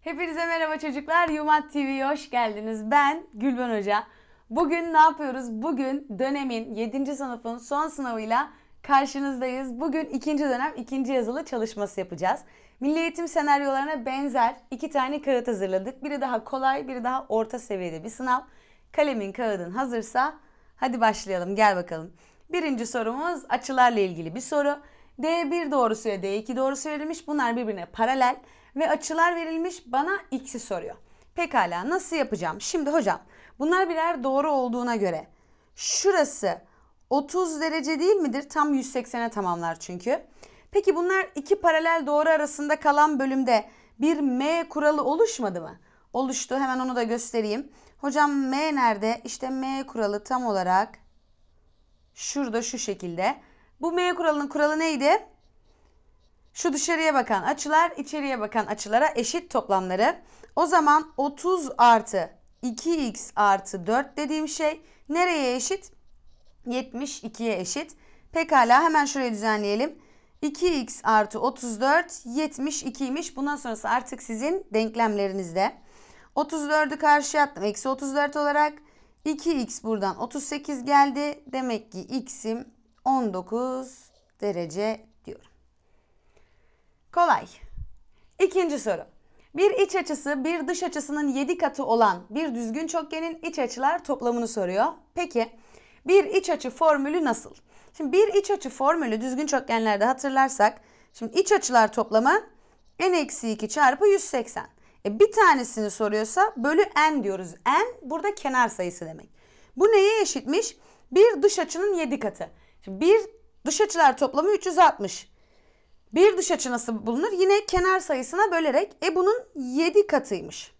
Hepinize merhaba çocuklar. Yumat TV'ye hoş geldiniz. Ben Gülben Hoca. Bugün ne yapıyoruz? Bugün dönemin 7. sınıfın son sınavıyla karşınızdayız. Bugün ikinci dönem ikinci yazılı çalışması yapacağız. Milli eğitim senaryolarına benzer iki tane kağıt hazırladık. Biri daha kolay, biri daha orta seviyede bir sınav. Kalemin kağıdın hazırsa hadi başlayalım. Gel bakalım. Birinci sorumuz açılarla ilgili bir soru. D1 doğrusu ve D2 doğrusu verilmiş. Bunlar birbirine paralel ve açılar verilmiş. Bana x'i soruyor. Pekala nasıl yapacağım? Şimdi hocam bunlar birer doğru olduğuna göre şurası 30 derece değil midir? Tam 180'e tamamlar çünkü. Peki bunlar iki paralel doğru arasında kalan bölümde bir M kuralı oluşmadı mı? Oluştu. Hemen onu da göstereyim. Hocam M nerede? İşte M kuralı tam olarak şurada şu şekilde. Bu M kuralının kuralı neydi? Şu dışarıya bakan açılar içeriye bakan açılara eşit toplamları. O zaman 30 artı 2x artı 4 dediğim şey nereye eşit? 72'ye eşit. Pekala hemen şuraya düzenleyelim. 2x artı 34 72'ymiş. Bundan sonrası artık sizin denklemlerinizde. 34'ü karşıya attım. Eksi 34 olarak 2x buradan 38 geldi. Demek ki x'im 19 derece. Kolay. İkinci soru. Bir iç açısı bir dış açısının 7 katı olan bir düzgün çokgenin iç açılar toplamını soruyor. Peki bir iç açı formülü nasıl? Şimdi bir iç açı formülü düzgün çokgenlerde hatırlarsak şimdi iç açılar toplamı n-2 çarpı 180. E bir tanesini soruyorsa bölü n diyoruz. n burada kenar sayısı demek. Bu neye eşitmiş? Bir dış açının 7 katı. Şimdi bir dış açılar toplamı 360. Bir dış açı nasıl bulunur? Yine kenar sayısına bölerek. E bunun 7 katıymış.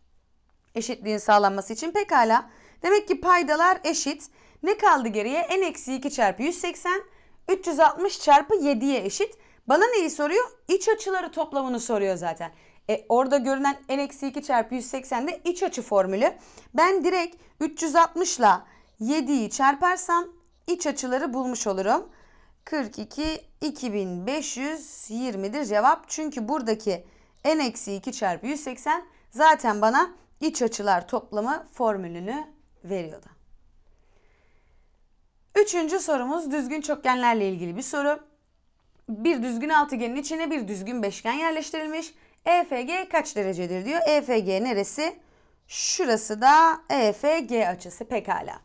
Eşitliğin sağlanması için pekala. Demek ki paydalar eşit. Ne kaldı geriye? n-2 çarpı 180 360 çarpı 7'ye eşit. Bana neyi soruyor? İç açıları toplamını soruyor zaten. E, orada görünen n-2 çarpı 180 de iç açı formülü. Ben direkt 360 ile 7'yi çarparsam iç açıları bulmuş olurum. 42 2520'dir cevap. Çünkü buradaki n-2 çarpı 180 zaten bana iç açılar toplamı formülünü veriyordu. Üçüncü sorumuz düzgün çokgenlerle ilgili bir soru. Bir düzgün altıgenin içine bir düzgün beşgen yerleştirilmiş. EFG kaç derecedir diyor. EFG neresi? Şurası da EFG açısı pekala.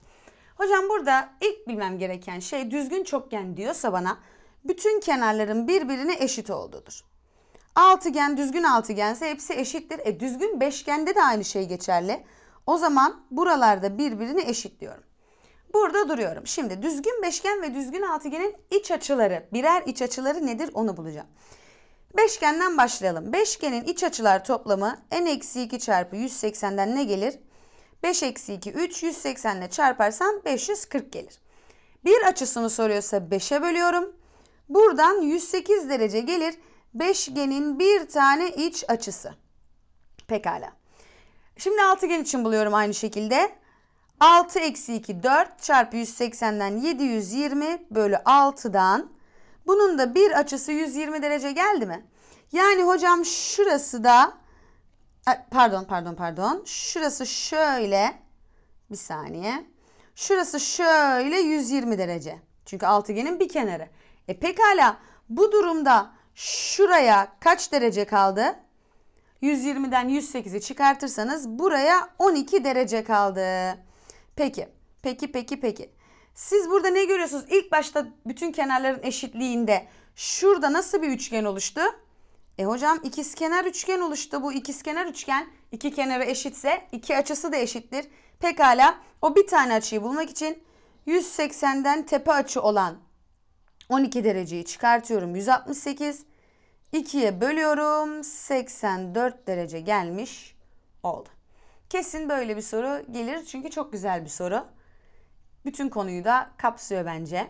Hocam burada ilk bilmem gereken şey düzgün çokgen diyorsa bana bütün kenarların birbirine eşit olduğudur. Altıgen düzgün altıgense hepsi eşittir. E düzgün beşgende de aynı şey geçerli. O zaman buralarda birbirini eşitliyorum. Burada duruyorum. Şimdi düzgün beşgen ve düzgün altıgenin iç açıları, birer iç açıları nedir onu bulacağım. Beşgenden başlayalım. Beşgenin iç açılar toplamı n-2 çarpı 180'den ne gelir? 5 eksi 2 3 180 ile çarparsam 540 gelir. Bir açısını soruyorsa 5'e bölüyorum. Buradan 108 derece gelir. Beşgenin bir tane iç açısı. Pekala. Şimdi altıgen için buluyorum aynı şekilde. 6 eksi 2 4 çarpı 180'den 720 bölü 6'dan bunun da bir açısı 120 derece geldi mi? Yani hocam şurası da pardon pardon pardon şurası şöyle bir saniye şurası şöyle 120 derece. Çünkü altıgenin bir kenarı. E pekala bu durumda şuraya kaç derece kaldı? 120'den 108'i çıkartırsanız buraya 12 derece kaldı. Peki, peki, peki, peki. Siz burada ne görüyorsunuz? İlk başta bütün kenarların eşitliğinde şurada nasıl bir üçgen oluştu? E hocam ikizkenar üçgen oluştu. Bu ikizkenar üçgen iki kenarı eşitse iki açısı da eşittir. Pekala o bir tane açıyı bulmak için 180'den tepe açı olan 12 dereceyi çıkartıyorum. 168. 2'ye bölüyorum. 84 derece gelmiş oldu. Kesin böyle bir soru gelir çünkü çok güzel bir soru. Bütün konuyu da kapsıyor bence.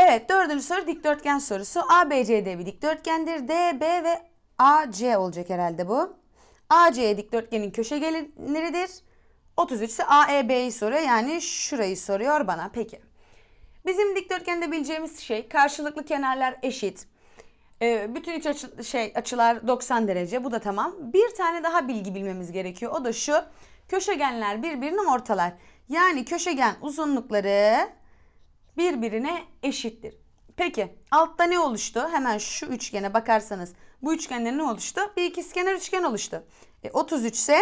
Evet dördüncü soru dikdörtgen sorusu. ABCD bir dikdörtgendir. DB ve AC olacak herhalde bu. AC dikdörtgenin köşegenleridir. 33 ise AEB'yi soruyor. Yani şurayı soruyor bana. Peki. Bizim dikdörtgende bileceğimiz şey karşılıklı kenarlar eşit. Ee, bütün iç açı, şey açılar 90 derece. Bu da tamam. Bir tane daha bilgi bilmemiz gerekiyor. O da şu. Köşegenler birbirini ortalar. Yani köşegen uzunlukları birbirine eşittir. Peki altta ne oluştu? Hemen şu üçgene bakarsanız bu üçgende ne oluştu? Bir ikizkenar üçgen oluştu. E, 33 ise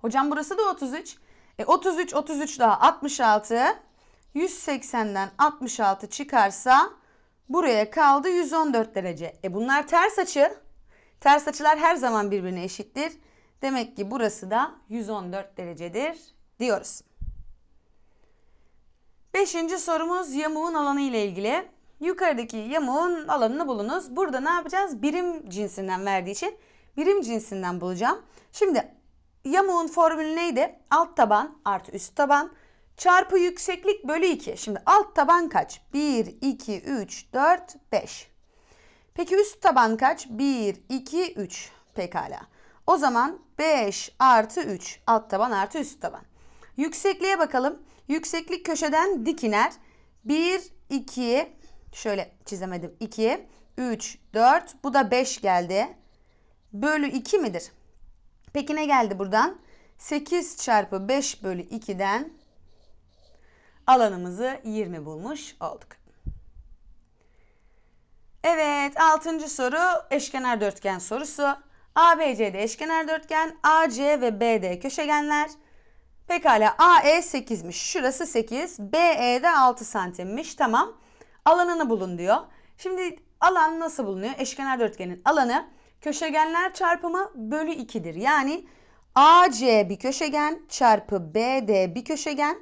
hocam burası da 33. E, 33 33 daha 66. 180'den 66 çıkarsa buraya kaldı 114 derece. E bunlar ters açı. Ters açılar her zaman birbirine eşittir. Demek ki burası da 114 derecedir diyoruz. Beşinci sorumuz yamuğun alanı ile ilgili. Yukarıdaki yamuğun alanını bulunuz. Burada ne yapacağız? Birim cinsinden verdiği için birim cinsinden bulacağım. Şimdi yamuğun formülü neydi? Alt taban artı üst taban çarpı yükseklik bölü 2. Şimdi alt taban kaç? 1, 2, 3, 4, 5. Peki üst taban kaç? 1, 2, 3. Pekala. O zaman 5 artı 3. Alt taban artı üst taban. Yüksekliğe bakalım. Yükseklik köşeden dik iner. 1, 2, şöyle çizemedim. 2, 3, 4. Bu da 5 geldi. Bölü 2 midir? Peki ne geldi buradan? 8 çarpı 5 bölü 2'den alanımızı 20 bulmuş olduk. Evet, altıncı soru eşkenar dörtgen sorusu. ABCD eşkenar dörtgen, AC ve BD köşegenler. Pekala AE 8'miş. Şurası 8. BE de 6 santimmiş. Tamam. Alanını bulun diyor. Şimdi alan nasıl bulunuyor? Eşkenar dörtgenin alanı köşegenler çarpımı bölü 2'dir. Yani AC bir köşegen çarpı BD bir köşegen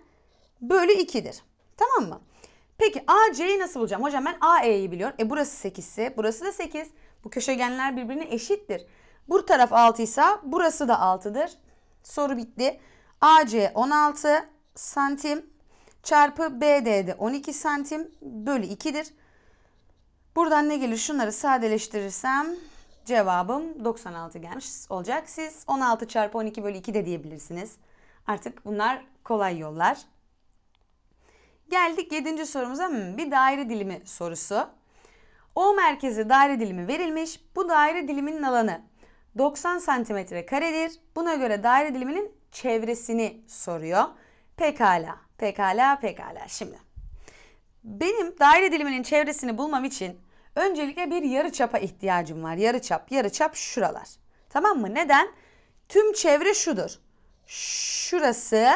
bölü 2'dir. Tamam mı? Peki AC'yi nasıl bulacağım? Hocam ben AE'yi biliyorum. E burası 8 ise burası da 8. Bu köşegenler birbirine eşittir. Bu taraf 6 ise burası da 6'dır. Soru bitti. AC 16 santim çarpı BD de 12 santim bölü 2'dir. Buradan ne gelir? Şunları sadeleştirirsem cevabım 96 gelmiş olacak. Siz 16 çarpı 12 bölü 2 de diyebilirsiniz. Artık bunlar kolay yollar. Geldik 7. sorumuza. Hmm, bir daire dilimi sorusu. O merkezi daire dilimi verilmiş. Bu daire diliminin alanı 90 santimetre karedir. Buna göre daire diliminin çevresini soruyor. Pekala, pekala, pekala. Şimdi benim daire diliminin çevresini bulmam için öncelikle bir yarı çapa ihtiyacım var. Yarı çap, yarı çap şuralar. Tamam mı? Neden? Tüm çevre şudur. Şurası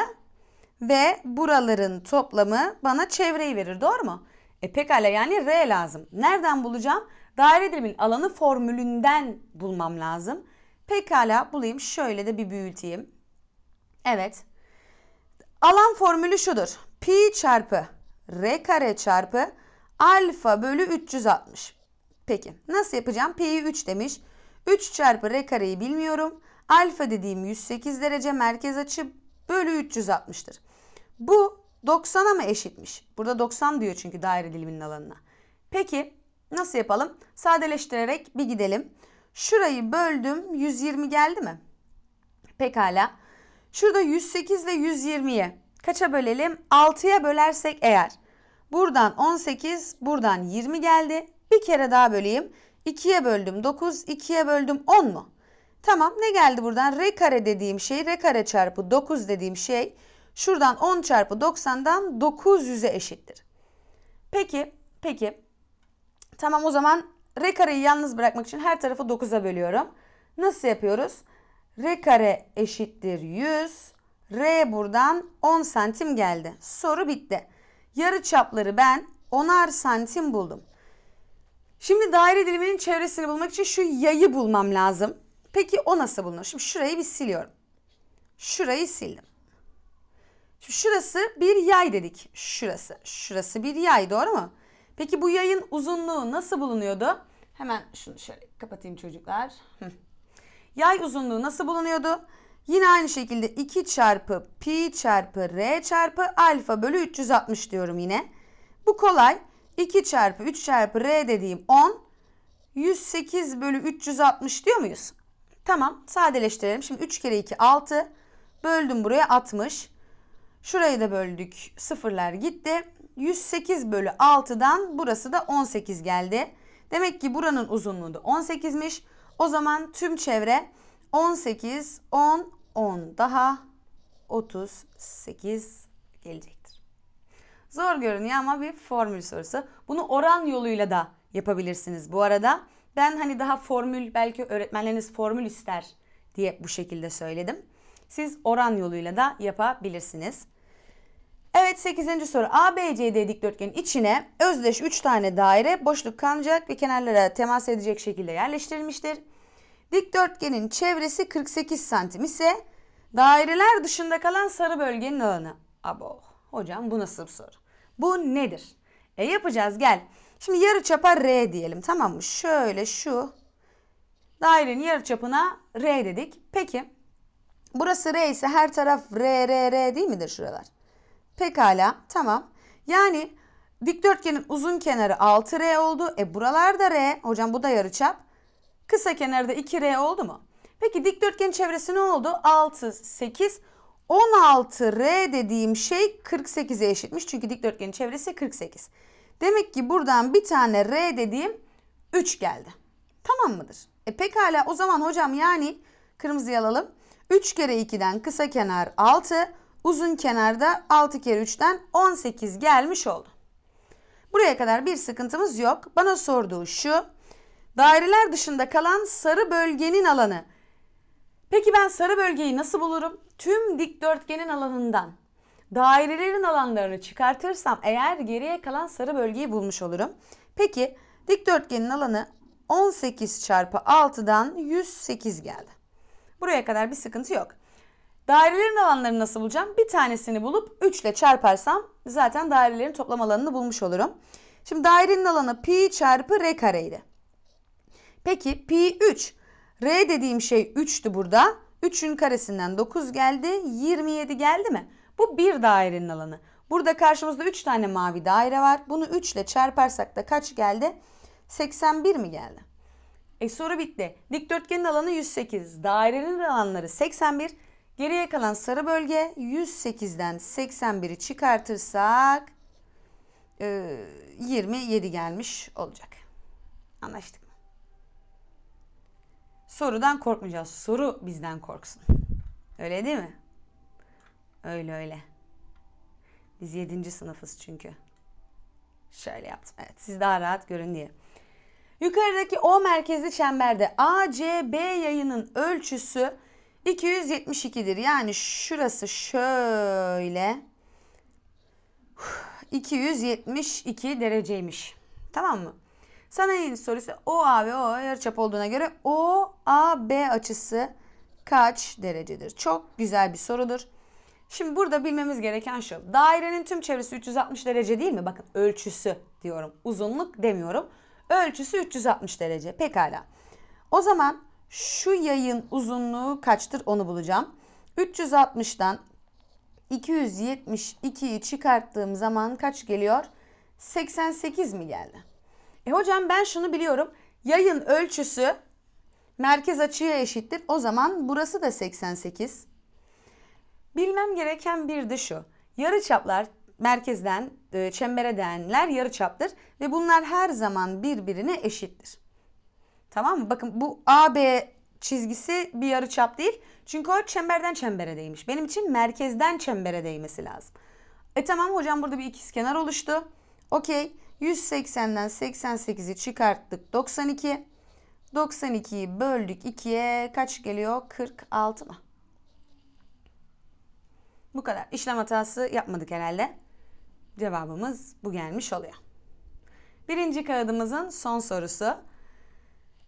ve buraların toplamı bana çevreyi verir. Doğru mu? E pekala yani R lazım. Nereden bulacağım? Daire dilimin alanı formülünden bulmam lazım. Pekala bulayım. Şöyle de bir büyüteyim. Evet. Alan formülü şudur. Pi çarpı R kare çarpı alfa bölü 360. Peki nasıl yapacağım? Pi'yi 3 demiş. 3 çarpı R kareyi bilmiyorum. Alfa dediğim 108 derece merkez açı bölü 360'tır. Bu 90'a mı eşitmiş? Burada 90 diyor çünkü daire diliminin alanına. Peki nasıl yapalım? Sadeleştirerek bir gidelim. Şurayı böldüm 120 geldi mi? Pekala. Şurada 108 ile 120'ye kaça bölelim? 6'ya bölersek eğer. Buradan 18, buradan 20 geldi. Bir kere daha böleyim. 2'ye böldüm 9, 2'ye böldüm 10 mu? Tamam ne geldi buradan? R kare dediğim şey, R kare çarpı 9 dediğim şey şuradan 10 çarpı 90'dan 900'e eşittir. Peki, peki. Tamam o zaman R kareyi yalnız bırakmak için her tarafı 9'a bölüyorum. Nasıl yapıyoruz? R kare eşittir 100. R buradan 10 santim geldi. Soru bitti. Yarı çapları ben 10'ar santim buldum. Şimdi daire diliminin çevresini bulmak için şu yayı bulmam lazım. Peki o nasıl bulunur? Şimdi şurayı bir siliyorum. Şurayı sildim. Şimdi şurası bir yay dedik. Şurası. Şurası bir yay doğru mu? Peki bu yayın uzunluğu nasıl bulunuyordu? Hemen şunu şöyle kapatayım çocuklar. Yay uzunluğu nasıl bulunuyordu? Yine aynı şekilde 2 çarpı pi çarpı r çarpı alfa bölü 360 diyorum yine. Bu kolay. 2 çarpı 3 çarpı r dediğim 10. 108 bölü 360 diyor muyuz? Tamam sadeleştirelim. Şimdi 3 kere 2 6. Böldüm buraya 60. Şurayı da böldük. Sıfırlar gitti. 108 bölü 6'dan burası da 18 geldi. Demek ki buranın uzunluğu da 18'miş. O zaman tüm çevre 18, 10, 10 daha 38 gelecektir. Zor görünüyor ama bir formül sorusu. Bunu oran yoluyla da yapabilirsiniz bu arada. Ben hani daha formül belki öğretmenleriniz formül ister diye bu şekilde söyledim. Siz oran yoluyla da yapabilirsiniz. Evet 8. soru. ABCD dikdörtgenin içine özdeş 3 tane daire boşluk kalacak ve kenarlara temas edecek şekilde yerleştirilmiştir. Dikdörtgenin çevresi 48 santim ise daireler dışında kalan sarı bölgenin alanı. Abo hocam bu nasıl bir soru? Bu nedir? E yapacağız gel. Şimdi yarı çapa R diyelim tamam mı? Şöyle şu dairenin yarı çapına R dedik. Peki burası R ise her taraf R R R değil midir şuralar? Pekala tamam. Yani dikdörtgenin uzun kenarı 6R oldu. E buralarda R. Hocam bu da yarıçap. Kısa kenarda 2R oldu mu? Peki dikdörtgenin çevresi ne oldu? 6, 8, 16R dediğim şey 48'e eşitmiş. Çünkü dikdörtgenin çevresi 48. Demek ki buradan bir tane R dediğim 3 geldi. Tamam mıdır? E pekala o zaman hocam yani kırmızıyı alalım. 3 kere 2'den kısa kenar 6, uzun kenarda 6 kere 3'ten 18 gelmiş oldu. Buraya kadar bir sıkıntımız yok. Bana sorduğu şu. Daireler dışında kalan sarı bölgenin alanı. Peki ben sarı bölgeyi nasıl bulurum? Tüm dikdörtgenin alanından dairelerin alanlarını çıkartırsam eğer geriye kalan sarı bölgeyi bulmuş olurum. Peki dikdörtgenin alanı 18 çarpı 6'dan 108 geldi. Buraya kadar bir sıkıntı yok. Dairelerin alanlarını nasıl bulacağım? Bir tanesini bulup 3 ile çarparsam zaten dairelerin toplam alanını bulmuş olurum. Şimdi dairenin alanı pi çarpı r kareydi. Peki pi 3. R dediğim şey 3'tü burada. 3'ün karesinden 9 geldi. 27 geldi mi? Bu bir dairenin alanı. Burada karşımızda 3 tane mavi daire var. Bunu 3 ile çarparsak da kaç geldi? 81 mi geldi? E soru bitti. Dikdörtgenin alanı 108. Dairenin alanları 81. Geriye kalan sarı bölge 108'den 81'i çıkartırsak e, 27 gelmiş olacak. Anlaştık? Sorudan korkmayacağız. Soru bizden korksun. Öyle değil mi? Öyle öyle. Biz 7. sınıfız çünkü. Şöyle yaptım. Evet siz daha rahat görün diye. Yukarıdaki O merkezli çemberde ACB yayının ölçüsü 272'dir. Yani şurası şöyle 272 dereceymiş. Tamam mı? Sana yeni sorusu OA ve OA yarıçap olduğuna göre OAB açısı kaç derecedir? Çok güzel bir sorudur. Şimdi burada bilmemiz gereken şu. Dairenin tüm çevresi 360 derece değil mi? Bakın ölçüsü diyorum. Uzunluk demiyorum. Ölçüsü 360 derece. Pekala. O zaman şu yayın uzunluğu kaçtır onu bulacağım. 360'dan 272'yi çıkarttığım zaman kaç geliyor? 88 mi geldi? E hocam ben şunu biliyorum. Yayın ölçüsü merkez açıya eşittir. O zaman burası da 88. Bilmem gereken bir de şu. Yarıçaplar merkezden e, çembere değenler yarıçaptır ve bunlar her zaman birbirine eşittir. Tamam mı? Bakın bu AB çizgisi bir yarıçap değil. Çünkü o çemberden çembere değmiş. Benim için merkezden çembere değmesi lazım. E tamam hocam burada bir ikizkenar oluştu. Okey. 180'den 88'i çıkarttık 92. 92'yi böldük 2'ye kaç geliyor? 46 mı? Bu kadar. İşlem hatası yapmadık herhalde. Cevabımız bu gelmiş oluyor. Birinci kağıdımızın son sorusu.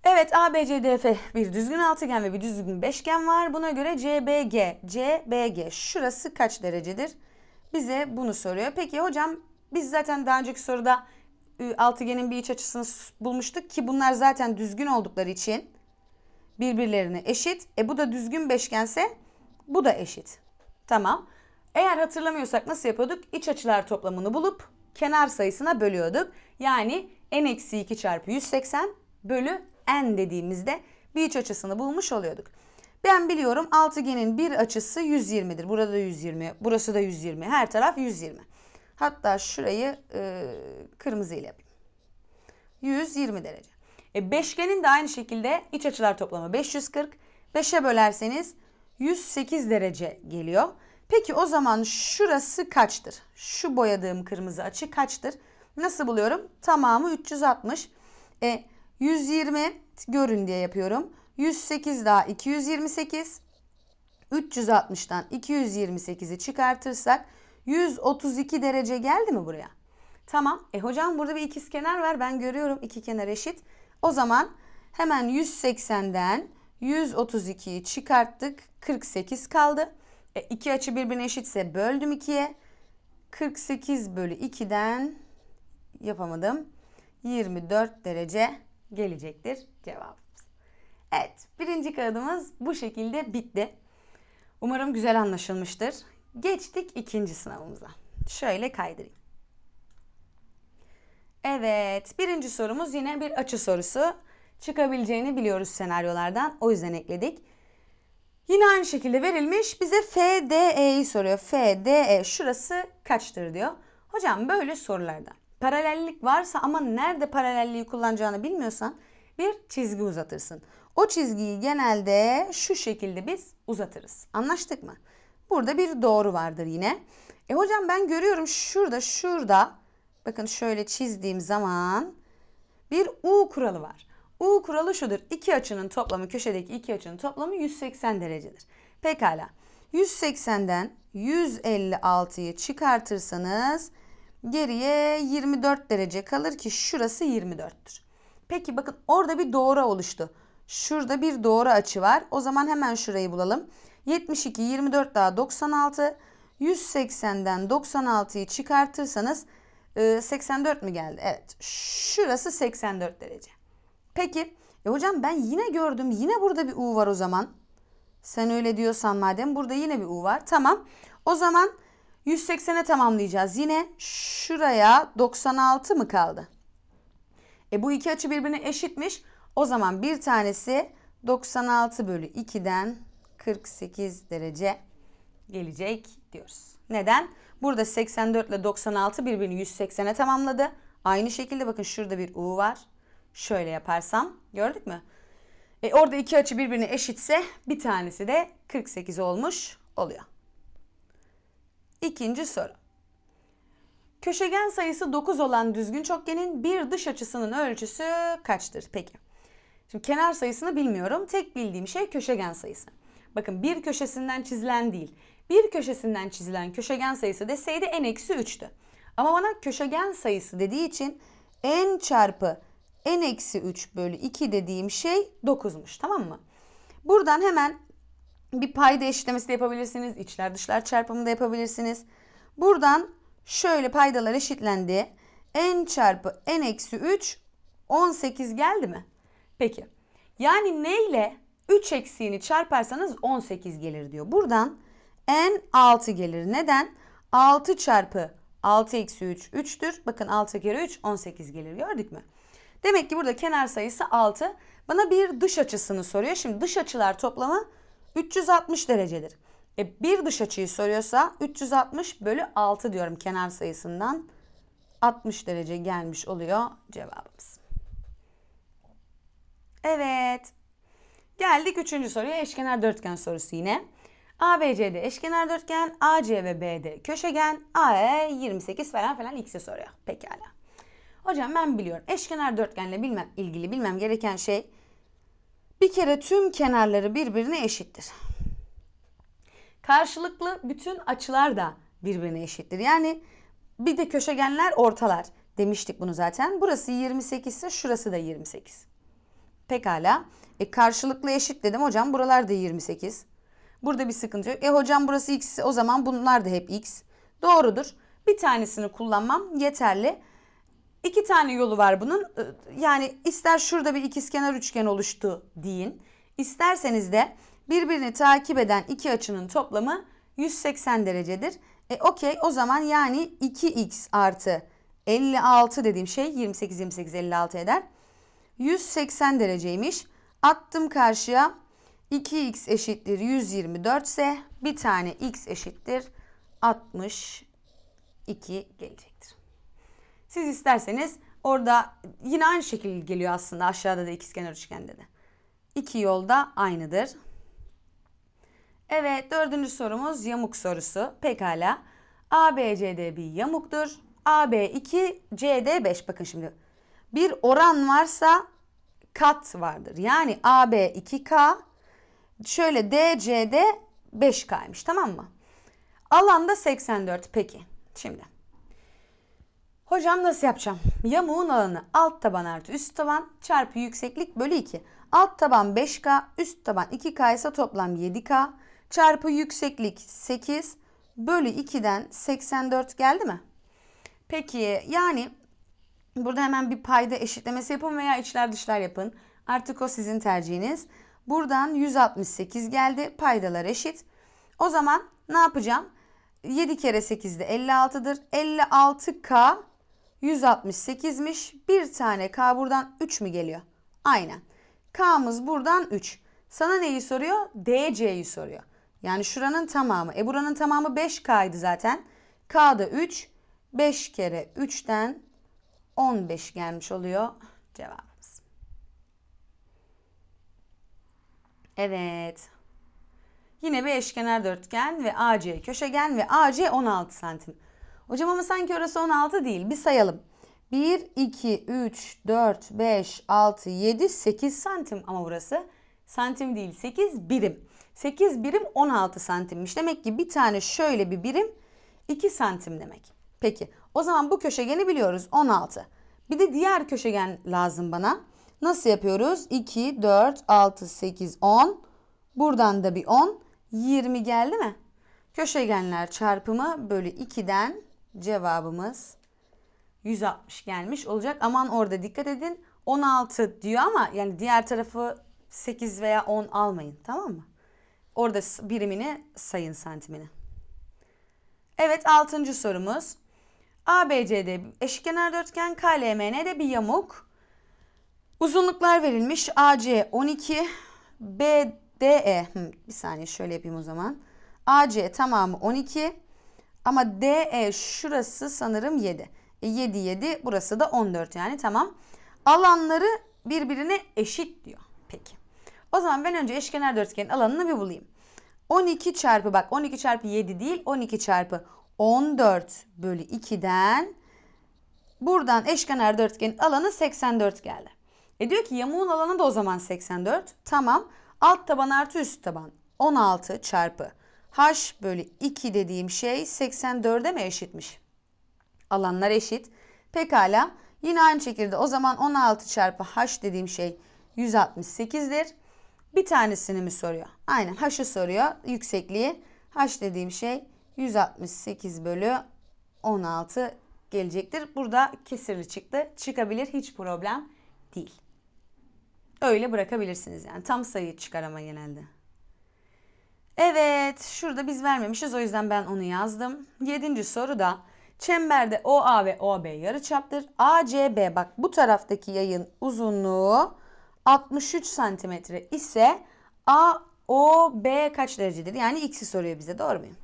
Evet ABCDF bir düzgün altıgen ve bir düzgün beşgen var. Buna göre CBG, CBG şurası kaç derecedir? Bize bunu soruyor. Peki hocam biz zaten daha önceki soruda altıgenin bir iç açısını bulmuştuk ki bunlar zaten düzgün oldukları için birbirlerine eşit. E bu da düzgün beşgense bu da eşit. Tamam. Eğer hatırlamıyorsak nasıl yapıyorduk? İç açılar toplamını bulup kenar sayısına bölüyorduk. Yani n-2 çarpı 180 bölü n dediğimizde bir iç açısını bulmuş oluyorduk. Ben biliyorum altıgenin bir açısı 120'dir. Burada da 120, burası da 120. Her taraf 120. Hatta şurayı e, kırmızı ile yapayım. 120 derece. E, beşgenin de aynı şekilde iç açılar toplamı 540. 5'e bölerseniz 108 derece geliyor. Peki o zaman şurası kaçtır? Şu boyadığım kırmızı açı kaçtır? Nasıl buluyorum? Tamamı 360. E, 120 görün diye yapıyorum. 108 daha 228. 360'tan 228'i çıkartırsak 132 derece geldi mi buraya? Tamam. E hocam burada bir ikizkenar var. Ben görüyorum iki kenar eşit. O zaman hemen 180'den 132'yi çıkarttık. 48 kaldı. E, iki açı birbirine eşitse böldüm 2'ye. 48 bölü 2'den yapamadım. 24 derece gelecektir cevabımız. Evet birinci kağıdımız bu şekilde bitti. Umarım güzel anlaşılmıştır. Geçtik ikinci sınavımıza. Şöyle kaydırayım. Evet, birinci sorumuz yine bir açı sorusu. Çıkabileceğini biliyoruz senaryolardan. O yüzden ekledik. Yine aynı şekilde verilmiş. Bize FDE'yi soruyor. FDE şurası kaçtır diyor. Hocam böyle sorularda paralellik varsa ama nerede paralelliği kullanacağını bilmiyorsan bir çizgi uzatırsın. O çizgiyi genelde şu şekilde biz uzatırız. Anlaştık mı? Burada bir doğru vardır yine. E hocam ben görüyorum şurada şurada bakın şöyle çizdiğim zaman bir U kuralı var. U kuralı şudur. İki açının toplamı köşedeki iki açının toplamı 180 derecedir. Pekala. 180'den 156'yı çıkartırsanız geriye 24 derece kalır ki şurası 24'tür. Peki bakın orada bir doğru oluştu. Şurada bir doğru açı var. O zaman hemen şurayı bulalım. 72, 24 daha 96. 180'den 96'yı çıkartırsanız 84 mü geldi? Evet. Şurası 84 derece. Peki. E hocam ben yine gördüm. Yine burada bir U var o zaman. Sen öyle diyorsan madem burada yine bir U var. Tamam. O zaman 180'e tamamlayacağız. Yine şuraya 96 mı kaldı? E bu iki açı birbirine eşitmiş. O zaman bir tanesi 96 bölü 2'den 48 derece gelecek diyoruz. Neden? Burada 84 ile 96 birbirini 180'e tamamladı. Aynı şekilde bakın şurada bir U var. Şöyle yaparsam gördük mü? E orada iki açı birbirine eşitse bir tanesi de 48 olmuş oluyor. İkinci soru. Köşegen sayısı 9 olan düzgün çokgenin bir dış açısının ölçüsü kaçtır? Peki. Şimdi kenar sayısını bilmiyorum. Tek bildiğim şey köşegen sayısı. Bakın bir köşesinden çizilen değil. Bir köşesinden çizilen köşegen sayısı deseydi n eksi 3'tü. Ama bana köşegen sayısı dediği için n çarpı n eksi 3 bölü 2 dediğim şey 9'muş tamam mı? Buradan hemen bir payda eşitlemesi de yapabilirsiniz. İçler dışlar çarpımı da yapabilirsiniz. Buradan şöyle paydalar eşitlendi. n çarpı n eksi 3 18 geldi mi? Peki. Yani ne ile 3 eksiğini çarparsanız 18 gelir diyor. Buradan n 6 gelir. Neden? 6 çarpı 6 eksi 3 3'tür. Bakın 6 kere 3 18 gelir. Gördük mü? Demek ki burada kenar sayısı 6. Bana bir dış açısını soruyor. Şimdi dış açılar toplamı 360 derecedir. E, bir dış açıyı soruyorsa 360 bölü 6 diyorum kenar sayısından. 60 derece gelmiş oluyor cevabımız. Evet. Geldik üçüncü soruya eşkenar dörtgen sorusu yine. ABCD eşkenar dörtgen, AC ve BD köşegen, AE 28 falan falan x'i soruyor. Pekala. Hocam ben biliyorum. Eşkenar dörtgenle bilmem, ilgili bilmem gereken şey bir kere tüm kenarları birbirine eşittir. Karşılıklı bütün açılar da birbirine eşittir. Yani bir de köşegenler ortalar. Demiştik bunu zaten. Burası 28 ise şurası da 28. Pekala. E karşılıklı eşit dedim hocam. Buralar da 28. Burada bir sıkıntı yok. E hocam burası x o zaman bunlar da hep x. Doğrudur. Bir tanesini kullanmam yeterli. İki tane yolu var bunun. Yani ister şurada bir ikizkenar üçgen oluştu deyin. İsterseniz de birbirini takip eden iki açının toplamı 180 derecedir. E okey o zaman yani 2x artı 56 dediğim şey 28 28 56 eder. 180 dereceymiş. Attım karşıya 2x eşittir 124 ise bir tane x eşittir 62 gelecektir. Siz isterseniz Orada yine aynı şekilde geliyor aslında aşağıda da ikizkenar üçgende de. İki yolda aynıdır. Evet dördüncü sorumuz yamuk sorusu. Pekala. ABCD bir yamuktur. AB 2, CD 5. Bakın şimdi. Bir oran varsa kat vardır. Yani AB 2K şöyle DCD 5K'ymış tamam mı? Alanda 84 peki. Şimdi. Hocam nasıl yapacağım? Yamuğun alanı alt taban artı üst taban çarpı yükseklik bölü 2. Alt taban 5K, üst taban 2K ise toplam 7K çarpı yükseklik 8 bölü 2'den 84 geldi mi? Peki yani burada hemen bir payda eşitlemesi yapın veya içler dışlar yapın. Artık o sizin tercihiniz. Buradan 168 geldi. Paydalar eşit. O zaman ne yapacağım? 7 kere 8 de 56'dır. 56K 168'miş. Bir tane K buradan 3 mü geliyor? Aynen. K'mız buradan 3. Sana neyi soruyor? DC'yi soruyor. Yani şuranın tamamı. E buranın tamamı 5K'ydı zaten. K'da 3. 5 kere 3'ten 15 gelmiş oluyor cevabımız. Evet. Yine bir eşkenar dörtgen ve AC köşegen ve AC 16 santim. Hocam ama sanki orası 16 değil. Bir sayalım. 1, 2, 3, 4, 5, 6, 7, 8 santim ama burası santim değil 8 birim. 8 birim 16 santimmiş. Demek ki bir tane şöyle bir birim 2 santim demek. Peki o zaman bu köşegeni biliyoruz 16. Bir de diğer köşegen lazım bana. Nasıl yapıyoruz? 2, 4, 6, 8, 10. Buradan da bir 10. 20 geldi mi? Köşegenler çarpımı bölü 2'den cevabımız 160 gelmiş olacak. Aman orada dikkat edin. 16 diyor ama yani diğer tarafı 8 veya 10 almayın. Tamam mı? Orada birimini sayın santimini. Evet 6. sorumuz. ABCD eşkenar dörtgen KLMN de bir yamuk. Uzunluklar verilmiş. AC 12, BDE bir saniye şöyle yapayım o zaman. AC tamamı 12 ama DE şurası sanırım 7. E 7 7 burası da 14 yani tamam. Alanları birbirine eşit diyor. Peki. O zaman ben önce eşkenar dörtgenin alanını bir bulayım. 12 çarpı bak 12 çarpı 7 değil 12 çarpı 14 bölü 2'den buradan eşkenar dörtgenin alanı 84 geldi. E diyor ki yamuğun alanı da o zaman 84. Tamam. Alt taban artı üst taban 16 çarpı h bölü 2 dediğim şey 84'e mi eşitmiş? Alanlar eşit. Pekala. Yine aynı şekilde o zaman 16 çarpı h dediğim şey 168'dir. Bir tanesini mi soruyor? Aynen h'ı soruyor. Yüksekliği. h dediğim şey 168 bölü 16 gelecektir. Burada kesirli çıktı. Çıkabilir hiç problem değil. Öyle bırakabilirsiniz yani. Tam sayı çıkar ama genelde. Evet şurada biz vermemişiz o yüzden ben onu yazdım. Yedinci soruda çemberde OA ve OB yarıçaptır. ACB bak bu taraftaki yayın uzunluğu 63 santimetre ise AOB kaç derecedir? Yani x'i soruyor bize doğru muyum?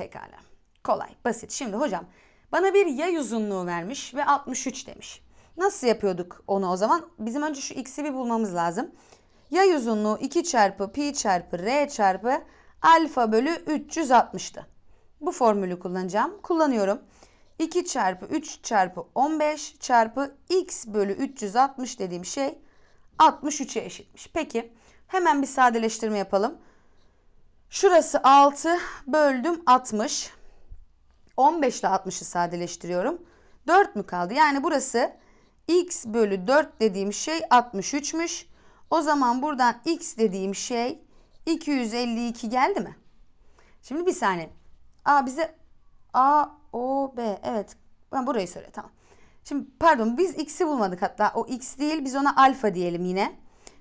Pekala. Kolay, basit. Şimdi hocam bana bir yay uzunluğu vermiş ve 63 demiş. Nasıl yapıyorduk onu o zaman? Bizim önce şu x'i bir bulmamız lazım. Yay uzunluğu 2 çarpı pi çarpı r çarpı alfa bölü 360'tı. Bu formülü kullanacağım. Kullanıyorum. 2 çarpı 3 çarpı 15 çarpı x bölü 360 dediğim şey 63'e eşitmiş. Peki hemen bir sadeleştirme yapalım. Şurası 6 böldüm 60. 15 ile 60'ı sadeleştiriyorum. 4 mü kaldı? Yani burası x bölü 4 dediğim şey 63'müş. O zaman buradan x dediğim şey 252 geldi mi? Şimdi bir saniye. A bize A, O, B. Evet. Ben burayı söyle. Tamam. Şimdi pardon biz x'i bulmadık hatta. O x değil biz ona alfa diyelim yine.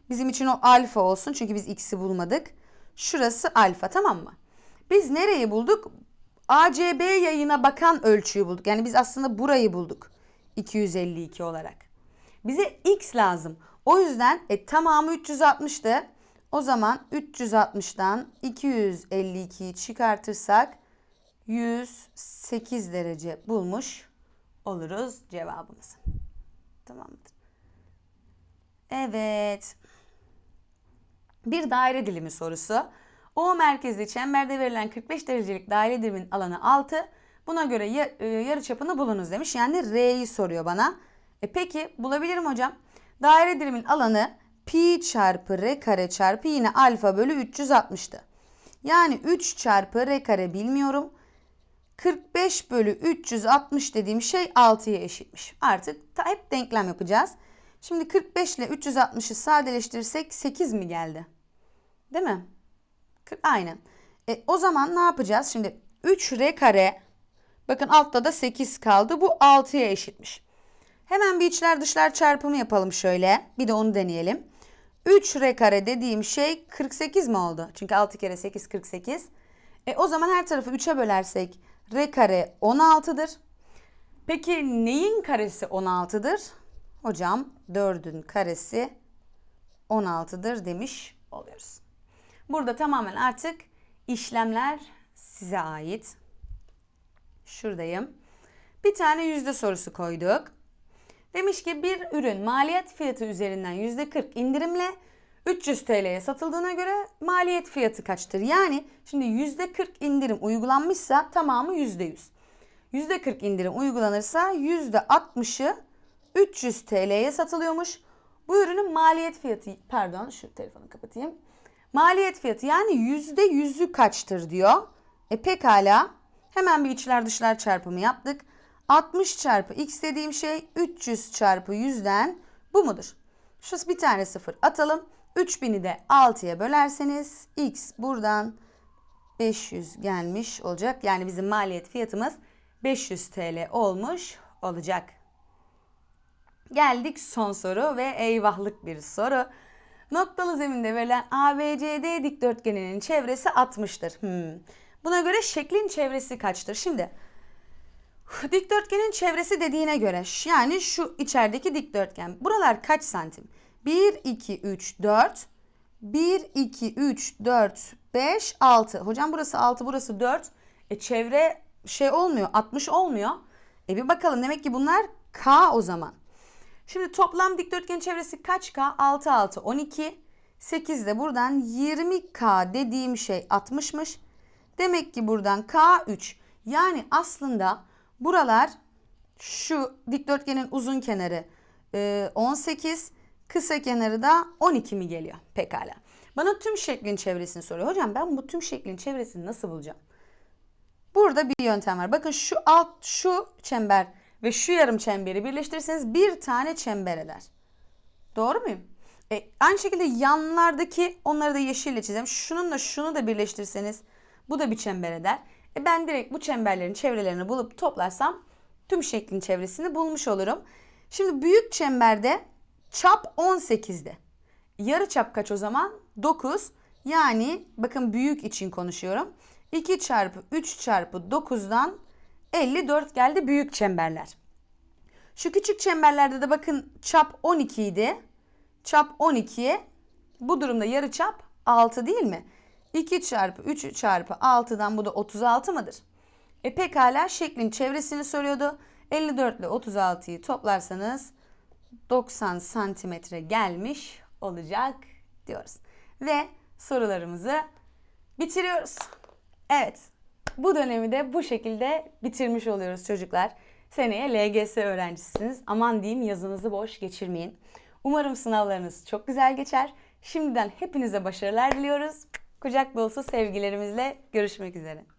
Bizim için o alfa olsun. Çünkü biz x'i bulmadık. Şurası alfa tamam mı? Biz nereyi bulduk? ACB yayına bakan ölçüyü bulduk. Yani biz aslında burayı bulduk. 252 olarak. Bize x lazım. O yüzden e, tamamı 360'tı. O zaman 360'dan 252'yi çıkartırsak 108 derece bulmuş oluruz cevabımızı. tamam mıdır? Evet. Bir daire dilimi sorusu. O merkezli çemberde verilen 45 derecelik daire diliminin alanı 6. Buna göre e, yarı çapını bulunuz demiş. Yani R'yi soruyor bana. E peki bulabilirim hocam. Daire dilimin alanı pi çarpı r kare çarpı yine alfa bölü 360'tı. Yani 3 çarpı r kare bilmiyorum. 45 bölü 360 dediğim şey 6'ya eşitmiş. Artık hep denklem yapacağız. Şimdi 45 ile 360'ı sadeleştirirsek 8 mi geldi? Değil mi? Aynen. E, o zaman ne yapacağız? Şimdi 3r kare bakın altta da 8 kaldı. Bu 6'ya eşitmiş. Hemen bir içler dışlar çarpımı yapalım şöyle. Bir de onu deneyelim. 3r kare dediğim şey 48 mi oldu? Çünkü 6 kere 8 48. E, o zaman her tarafı 3'e bölersek r kare 16'dır. Peki neyin karesi 16'dır? Hocam 4'ün karesi 16'dır demiş oluyoruz. Burada tamamen artık işlemler size ait. Şuradayım. Bir tane yüzde sorusu koyduk. Demiş ki bir ürün maliyet fiyatı üzerinden yüzde 40 indirimle 300 TL'ye satıldığına göre maliyet fiyatı kaçtır? Yani şimdi yüzde 40 indirim uygulanmışsa tamamı yüzde 100. Yüzde 40 indirim uygulanırsa yüzde 60'ı 300 TL'ye satılıyormuş. Bu ürünün maliyet fiyatı pardon şu telefonu kapatayım. Maliyet fiyatı yani yüzde yüzü kaçtır diyor. E pekala hemen bir içler dışlar çarpımı yaptık. 60 çarpı x dediğim şey 300 çarpı 100'den bu mudur? Şurası bir tane sıfır atalım. 3000'i de 6'ya bölerseniz x buradan 500 gelmiş olacak. Yani bizim maliyet fiyatımız 500 TL olmuş olacak. Geldik son soru ve eyvahlık bir soru. Noktalı zeminde verilen ABCD dikdörtgeninin çevresi 60'tır. Hmm. Buna göre şeklin çevresi kaçtır? Şimdi dikdörtgenin çevresi dediğine göre yani şu içerideki dikdörtgen. Buralar kaç santim? 1, 2, 3, 4. 1, 2, 3, 4, 5, 6. Hocam burası 6, burası 4. E çevre şey olmuyor, 60 olmuyor. E bir bakalım demek ki bunlar K o zaman. Şimdi toplam dikdörtgenin çevresi kaç K? 6, 6, 12. 8 de buradan 20K dediğim şey 60'mış. Demek ki buradan K 3. Yani aslında buralar şu dikdörtgenin uzun kenarı e, 18, kısa kenarı da 12 mi geliyor? Pekala. Bana tüm şeklin çevresini soruyor. Hocam ben bu tüm şeklin çevresini nasıl bulacağım? Burada bir yöntem var. Bakın şu alt şu çember ve şu yarım çemberi birleştirirseniz bir tane çember eder. Doğru muyum? E, aynı şekilde yanlardaki onları da yeşille çizeceğim. Şununla şunu da birleştirirseniz bu da bir çember eder. E, ben direkt bu çemberlerin çevrelerini bulup toplarsam tüm şeklin çevresini bulmuş olurum. Şimdi büyük çemberde çap 18'de. Yarı çap kaç o zaman? 9. Yani bakın büyük için konuşuyorum. 2 çarpı 3 çarpı 9'dan 54 geldi büyük çemberler. Şu küçük çemberlerde de bakın çap 12 idi. Çap 12. Bu durumda yarı çap 6 değil mi? 2 çarpı 3 çarpı 6'dan bu da 36 mıdır? E pekala şeklin çevresini soruyordu. 54 ile 36'yı toplarsanız 90 santimetre gelmiş olacak diyoruz. Ve sorularımızı bitiriyoruz. Evet bu dönemi de bu şekilde bitirmiş oluyoruz çocuklar. Seneye LGS öğrencisiniz. Aman diyeyim yazınızı boş geçirmeyin. Umarım sınavlarınız çok güzel geçer. Şimdiden hepinize başarılar diliyoruz. Kucak dolusu sevgilerimizle görüşmek üzere.